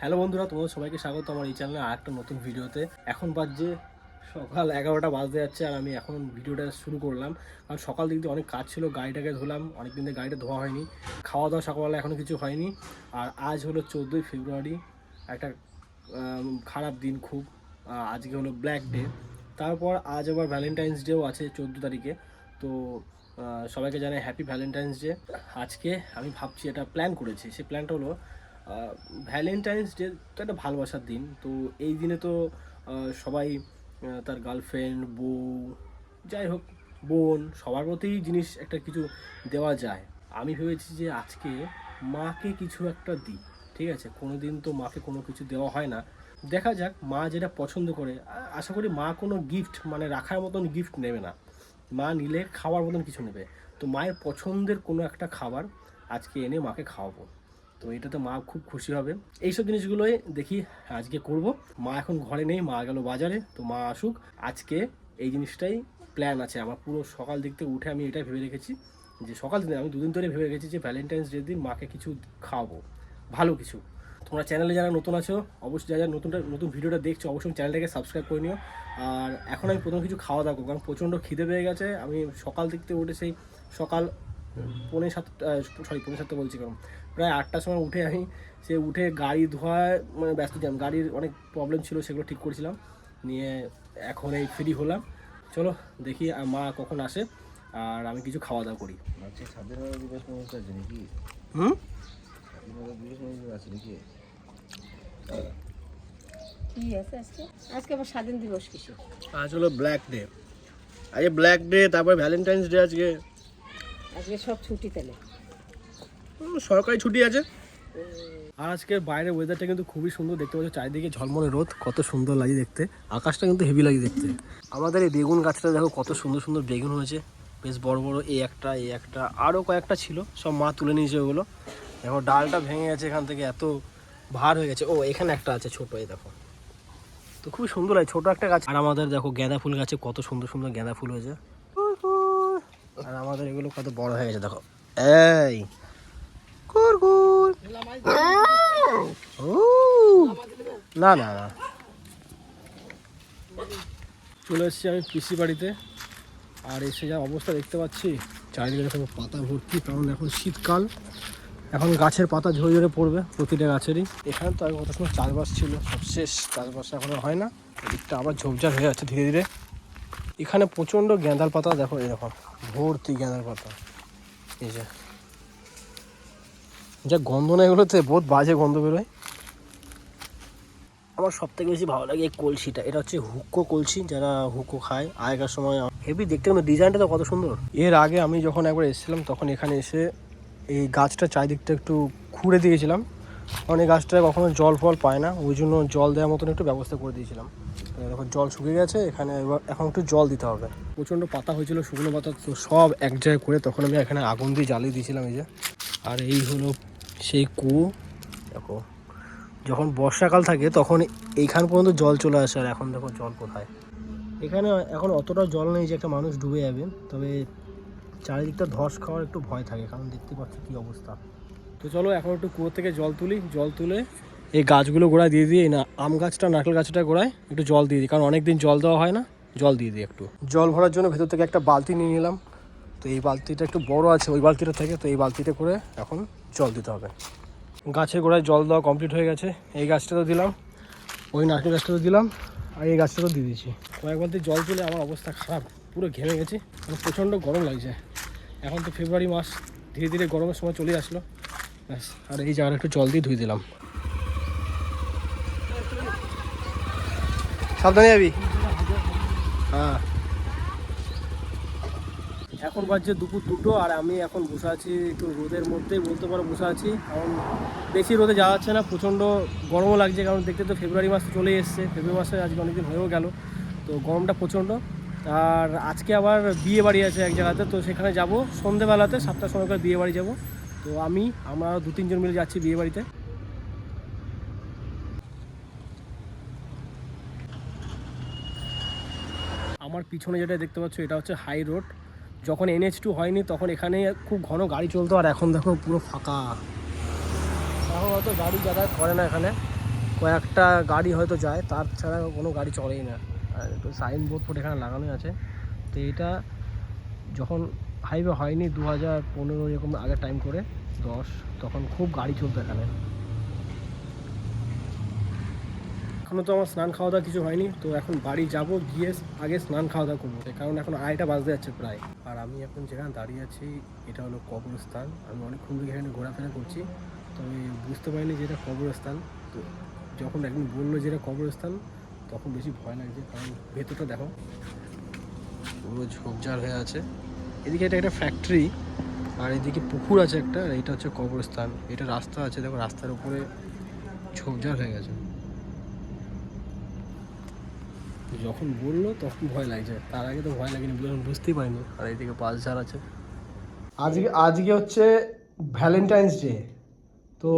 Hello বন্ধুরা, তোমাদের সবাইকে স্বাগত আমার এই চ্যানেলে আর একটা নতুন ভিডিওতে। এখন বাজছে সকাল এগারোটা বাজতে যাচ্ছে আর আমি এখন ভিডিওটা শুরু করলাম। কারণ সকাল দিক দিয়ে অনেক কাজ ছিল, গাড়িটাকে ধুলাম অনেক দিন গাড়িটা ধোয়া হয়নি। খাওয়া দাওয়া সকালবেলা এখনও কিছু হয়নি। আর আজ হলো চোদ্দোই ফেব্রুয়ারি, একটা খারাপ দিন খুব। আজকে হলো ব্ল্যাক ডে তারপর আজ আবার ভ্যালেন্টাইন্স ডেও আছে চোদ্দ তারিখে। তো সবাইকে জানাই হ্যাপি ভ্যালেন্টাইন্স ডে আজকে আমি ভাবছি এটা প্ল্যান করেছি। সেই প্ল্যানটা হলো ভ্যালেন্টাইন্স ডে তো একটা ভালোবাসার দিন। তো এই দিনে তো সবাই তার গার্লফ্রেন্ড বউ, যাই হোক, বোন, সবার প্রতিই জিনিস একটা কিছু দেওয়া যায়। আমি ভেবেছি যে আজকে মাকে কিছু একটা দিই। ঠিক আছে কোনো দিন তো মাকে কোনো কিছু দেওয়া হয় না। দেখা যাক মা যেটা পছন্দ করে। আশা করি মা কোনো গিফট মানে রাখার মতন গিফট নেবে না। মা নিলে খাওয়ার মতন কিছু নেবে। তো মায়ের পছন্দের কোনো একটা খাবার আজকে এনে মাকে খাওয়াবো। তো এটাতে মা খুব খুশি হবে। এইসব জিনিসগুলোই দেখি আজকে করব। মা এখন ঘরে নেই, মা গেল বাজারে। তো মা আসুক। আজকে এই জিনিসটাই প্ল্যান আছে। আমার পুরো সকাল দিক থেকে উঠে আমি এটাই ভেবে রেখেছি যে সকাল দিনে আমি দুদিন ধরে ভেবে রেখেছি যে ভ্যালেন্টাইন্স ডে দিন মাকে কিছু খাওয়াবো। ভালো কিছু। তোমরা চ্যানেলে যারা নতুন আছো অবশ্যই যারা নতুনটা নতুন ভিডিওটা দেখছ অবশ্যই চ্যানেলটাকে সাবস্ক্রাইব করে নিও। আর এখন আমি প্রথম কিছু খাওয়া দাওয়া করব কারণ প্রচণ্ড খিদে পেয়ে গেছে। আমি সকাল দিক থেকে উঠে সেই সকাল পৌনে সাতটা সরি পৌনে সাতটা বলছি কারণ প্রায় আটটার সময় উঠে আমি সে উঠে গাড়ি ধোয়ায় মানে ব্যস্ত ছিলাম। গাড়ির অনেক প্রবলেম ছিল সেগুলো ঠিক করেছিলাম। নিয়ে এখন এই ফ্রি হলাম। চলো দেখি মা কখন আসে। আর আমি কিছু খাওয়া দাওয়া করি। হুম? মনে আজ হলো ব্ল্যাক ডে আজকে ব্ল্যাক ডে তারপর ভ্যালেন্টাইন্স ডে আজকে সরকারি ছুটি আছে আর ওয়েদারটা কিন্তু খুবই সুন্দর দেখতে পাচ্ছ চারিদিকে ঝলমলে রোদ কত সুন্দর লাগে দেখতে আকাশটা কিন্তু হেভি লাগে দেখতে আমাদের এই বেগুন গাছটা দেখো কত সুন্দর সুন্দর বেগুন হয়েছে বেশ বড় বড় এই একটা এই একটা আরও কয়েকটা ছিল সব মা তুলে নিয়েছে ওগুলো দেখো ডালটা ভেঙে গেছে এখান থেকে, এত ভার হয়ে গেছে। ও, এখানে একটা আছে ছোট, এই দেখো। তো খুবই সুন্দর লাগে, ছোট একটা গাছ। আর আমাদের দেখো গাঁদা ফুল গাছে কত সুন্দর সুন্দর গাঁদা ফুল হয়েছে। আর আমাদের এগুলো কত বড় হয়ে গেছে, দেখো। এই না না না। চলে এসেছি আমি পিসি বাড়িতে। আর এসে যা অবস্থা দেখতে পাচ্ছি, চারিদিকে পাতা ভর্তি, কারণ এখন শীতকাল। এখন গাছের পাতা ঝরে ঝরে পড়বে প্রতিটা গাছেরই। এখানে তো আগে কত সময় চাষবাস ছিল, সব শেষ, চাষবাস এখন হয় না। এদিকটা আবার ঝোপঝাড় হয়ে যাচ্ছে ধীরে ধীরে। এখানে প্রচণ্ড গেঁদার পাতা, দেখো এরকম ভর্তি গেঁদার পাতা। এই যে। যা গন্ধ না এগুলোতে, বহুত বাজে গন্ধ বেরোয়। আমার সব থেকে বেশি ভালো লাগে এই কলসিটা। এটা হচ্ছে হুক্কো কলসি, যারা হুক্কো খায়। আগেকার সময়, হেভি দেখতে কিন্তু ডিজাইনটা তো কত সুন্দর। এর আগে আমি যখন একবার এসেছিলাম, তখন এখানে এসে এই গাছটা চারিদিকটা একটু খুঁড়ে দিয়েছিলাম। কারণ এই গাছটা কখনো জল ফল পায় না। ওই জন্য জল দেওয়ার মতন একটু ব্যবস্থা করে দিয়েছিলাম। দেখো, জল শুকিয়ে গেছে। এখানে এবার এখন একটু জল দিতে হবে। প্রচণ্ড পাতা হয়েছিল, শুকনো পাতা, তো সব এক জায়গায় করে তখন আমি এখানে আগুন দিয়ে জ্বালিয়ে দিয়েছিলাম এই যে। আর এই হলো সেই কুয়ো দেখো, যখন বর্ষাকাল থাকে, তখন এইখান পর্যন্ত জল চলে আসে। আর এখন দেখো জল কোথায়। এখানে এখন অতটা জল নেই যে একটা মানুষ ডুবে যাবে। তবে চারিদিকটা ধস খাওয়ার একটু ভয় থাকে কারণ দেখতে পাচ্ছ কী অবস্থা। তো চলো এখন একটু কুয়ো থেকে জল তুলি জল তুলে এই গাছগুলো গোড়ায় দিয়ে দিই না আম গাছটা নারকেল গাছটা গোড়ায় একটু জল দিয়ে দিই কারণ অনেক দিন জল দেওয়া হয় না জল দিয়ে দিই একটু। জল ভরার জন্য ভেতর থেকে একটা বালতি নিয়ে নিলাম। তো এই বালতিটা একটু বড় আছে ওই বালতিটা থেকে তো এই বালতিটা করে এখন জল দিতে হবে। গাছের গোড়ায় জল দেওয়া কমপ্লিট হয়ে গেছে এই গাছটাতেও দিলাম ওই নারকেল গাছটাতেও দিলাম আর এই গাছটা তো দিয়ে দিয়েছি। কয়েক বালতি জল তুলে আমার অবস্থা খারাপ পুরো ঘেমে গেছি মানে প্রচণ্ড গরম লাগছে। এখন তো ফেব্রুয়ারি মাস ধীরে ধীরে গরমের সময় চলে আসলো। ব্যাস আর এই জায়গাটা একটু জল দিয়ে ধুয়ে দিলাম। সাবধানে যাবি? হ্যাঁ। এখন বাজছে দুপুর দুটো আর আমি এখন বসে আছি একটু রোদের মধ্যেই বলতে পারো বসে আছি। কারণ বেশি রোদে যাওয়া যাচ্ছে না প্রচণ্ড গরমও লাগছে কারণ দেখতে তো ফেব্রুয়ারি মাস চলে এসছে। ফেব্রুয়ারি মাসে আজকে অনেকদিন হয়েও গেল তো গরমটা প্রচণ্ড। আর আজকে আবার বিয়ে বাড়ি আছে এক জায়গাতে, তো সেখানে যাব। সন্ধেবেলাতে সাতটার সময় করে বিয়ে বাড়ি যাব। তো আমি, আমরা দু তিনজন মিলে যাচ্ছি বিয়ে বাড়িতে। আমার পিছনে যেটা দেখতে পাচ্ছ, এটা হচ্ছে হাই রোড। যখন এনএচ টু হয়নি, তখন এখানে খুব ঘন গাড়ি চলতো, আর এখন দেখো পুরো ফাঁকা। এখন হয়তো গাড়ি যাতায়াত করে না এখানে। কয়েকটা গাড়ি হয়তো যায়, তার ছাড়া কোনো গাড়ি চলেই না। একটু সাইন বোর্ড ফোর্ড এখানে লাগানো আছে। তো এটা যখন হাইওয়ে হয়নি দু হাজার পনেরো এরকম আগের টাইম করে, দশ, তখন খুব গাড়ি চলতো এখানে। এখনও তো আমার স্নান খাওয়া দাওয়া কিছু হয়নি, তো এখন বাড়ি যাব, গিয়ে আগে স্নান খাওয়া দাওয়া করব। কারণ এখন আড়াইটা বাজতে যাচ্ছে প্রায়। আর আমি এখন যেখানে দাঁড়িয়ে আছি, এটা হলো কবরস্থান। আমি অনেকক্ষণ থেকে এখানে ঘোরাফেরা করছি তো আমি বুঝতে পারিনি যে এটা কবরস্থান। তো যখন একদিন বলল যে এটা কবরস্থান তখন বেশি ভয় লাগছে, কারণ ভেতরটা দেখো, পুরো ঝোপঝাড় হয়ে আছে। এদিকে এটা একটা ফ্যাক্টরি আর এদিকে পুকুর আছে একটা এটা হচ্ছে কবরস্থান। এটা রাস্তা আছে, দেখো, রাস্তার উপরে ঝোপঝাড় হয়ে গেছে। যখন বলল, তখন ভয় লাগছে। তার আগে তো ভয় লাগেনি যখন বুঝতেই পারিনি। আর এইদিকে পাঁচ আছে। আজকে আজকে হচ্ছে ভ্যালেন্টাইন্স ডে তো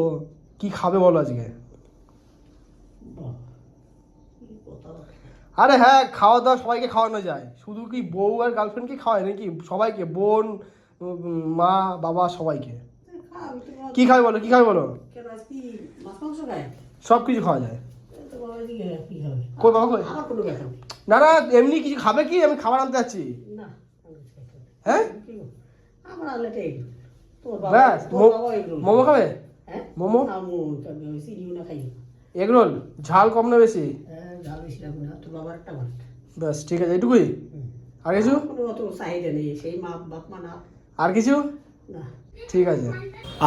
কি খাবে বলো আজকে? আরে হ্যাঁ খাওয়া দাওয়া সবাইকে খাওয়ানো যায়। শুধু কি বউ আর গার্লফ্রেন্ডকে খাওয়ায় নাকি সবাইকে? বোন মা বাবা সবাইকে। কি খাবে বলো? কি খাবে বলো? সব কিছু খাওয়া যায়। না না এমনি কিছু খাবে কি? আমি খাবার আনতে যাচ্ছি। হ্যাঁ? এগুলো মোমো খাবে? হ্যাঁ? মোমো? Egg roll? ঝাল কম না বেশি? হ্যাঁ। ঝাল বেশি লাগবে না তোর বাবার একটা ভাত ব্যাস ঠিক আছে এটুকুই আর কিছু? কোনো অত চাহিদা নেই সেই মা বাপ মা না। আর কিছু? না। ঠিক আছে।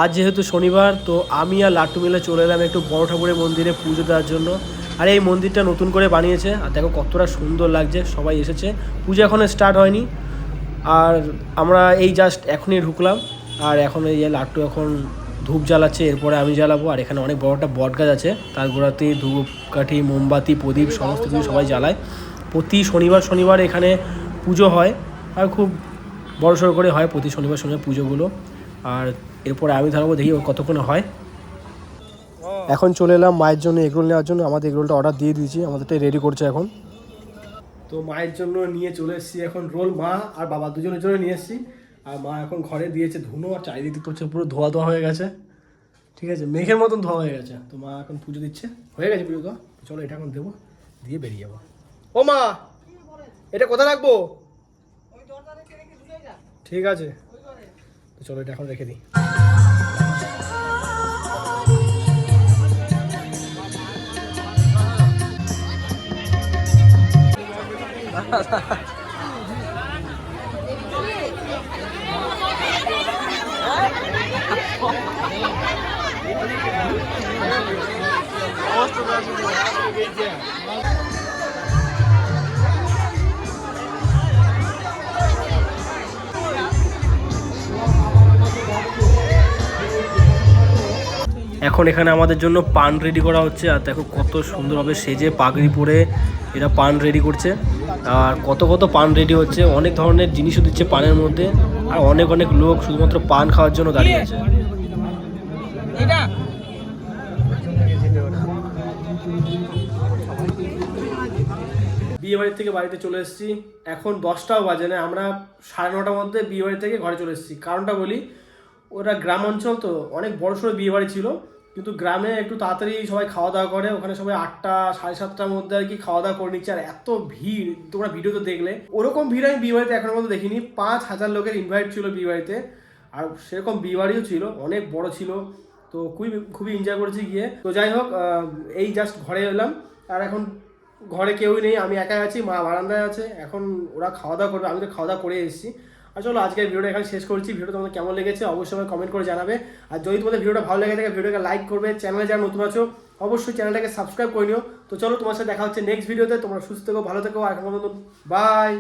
আজ যেহেতু শনিবার তো আমি আর লাট্টু মিলে চলে এলাম একটু বড় ঠাকুরের মন্দিরে পুজো দেওয়ার জন্য। আর এই মন্দিরটা নতুন করে বানিয়েছে আর দেখো কতটা সুন্দর লাগছে সবাই এসেছে। পুজো এখনও স্টার্ট হয়নি। আর আমরা এই জাস্ট এখনই ঢুকলাম আর এখন এই যে লাট্টু এখন ধূপ জ্বালাচ্ছে, এরপরে আমি জ্বালাবো, আর এখানে অনেক বড় একটা বট গাছ আছে, তার গোড়াতে ধূপ, কাঠি, মোমবাতি, প্রদীপ, সমস্ত কিছু সবাই জ্বালায়। প্রতি শনিবার শনিবার এখানে পুজো হয়, আর খুব বড় সড়ো করে হয় প্রতি শনিবার শনিবার পুজোগুলো। আর এরপরে আমি ধরবো, দেখি কতক্ষণে হয়। এখন চলে এলাম মায়ের জন্য এগরোল নেওয়ার জন্য, আমাদের এগরোলটা অর্ডার দিয়ে দিয়েছি আমাদেরটা রেডি করছে এখন। তো মায়ের জন্য নিয়ে চলে এসেছি এখন রোল মা আর বাবা দুজনের জন্য নিয়ে এসেছি। আর মা এখন ঘরে দিয়েছে ধুনো, আর চারিদিকে করছে পুরো ধোয়া ধোয়া হয়ে গেছে। ঠিক আছে, মেঘের মতন ধোয়া হয়ে গেছে। তো মা এখন পুজো দিচ্ছে। হয়ে গেছে পুজো দেওয়া চলো এটা এখন দেবো, দিয়ে বেরিয়ে যাব। ও মা, এটা কোথায় রাখব? ঠিক আছে। তো চলো এটা এখন রেখে দিই। এখন এখানে আমাদের জন্য পান রেডি করা হচ্ছে, আর দেখো কত সুন্দরভাবে সেজে পাগড়ি পরে এরা পান রেডি করছে। আর কত কত পান রেডি হচ্ছে, অনেক ধরনের জিনিসও দিচ্ছে পানের মধ্যে, আর অনেক অনেক লোক শুধুমাত্র পান খাওয়ার জন্য দাঁড়িয়ে আছে। বিয়ে বাড়ি থেকে বাড়িতে চলে এসেছি। এখন দশটাও বাজে না, আমরা সাড়ে নটার মধ্যে বিয়ে বাড়ি থেকে ঘরে চলে এসেছি। কারণটা বলি, ওরা গ্রাম অঞ্চল তো, অনেক বড় সড়ো বিয়ে বাড়ি ছিল। কিন্তু গ্রামে একটু তাড়াতাড়ি সবাই খাওয়া দাওয়া করে, ওখানে সবাই আটটা, সাড়ে সাতটার মধ্যে আর কি খাওয়া দাওয়া করে নিচ্ছে। আর এত ভিড়, তোমরা ভিডিওতে দেখলে। ওরকম ভিড় আমি বিয়ে বাড়িতে এখনও পর্যন্ত দেখিনি। পাঁচ হাজার লোকের ইনভাইট ছিল বিয়ে বাড়িতে আর সেরকম বিয়ে বাড়িও ছিল, অনেক বড় ছিল। তো খুবই খুবই এনজয় করেছি গিয়ে। তো যাই হোক এই জাস্ট ঘরে এলাম। আর এখন ঘরে কেউই নেই, আমি একাই আছি, মা বারান্দায় আছে। এখন ওরা খাওয়া দাওয়া করবে, আমি তো খাওয়া দাওয়া করে এসেছি। আর চলো, আজকের ভিডিওটা এখানে শেষ করছি। ভিডিও তোমাদের কেমন লেগেছে অবশ্যই কমেন্ট করে জানাবে। আর যদি তোমাদের ভিডিওটা ভালো লেগে থাকে, ভিডিওটাকে লাইক করবে। চ্যানেলে যারা নতুন আছো, অবশ্যই চ্যানেলটাকে সাবস্ক্রাইব করে নিও। তো চলো, তোমার সাথে দেখা হচ্ছে নেক্সট ভিডিওতে তোমরা সুস্থ থেকো, ভালো থেকো, আর এখন বাই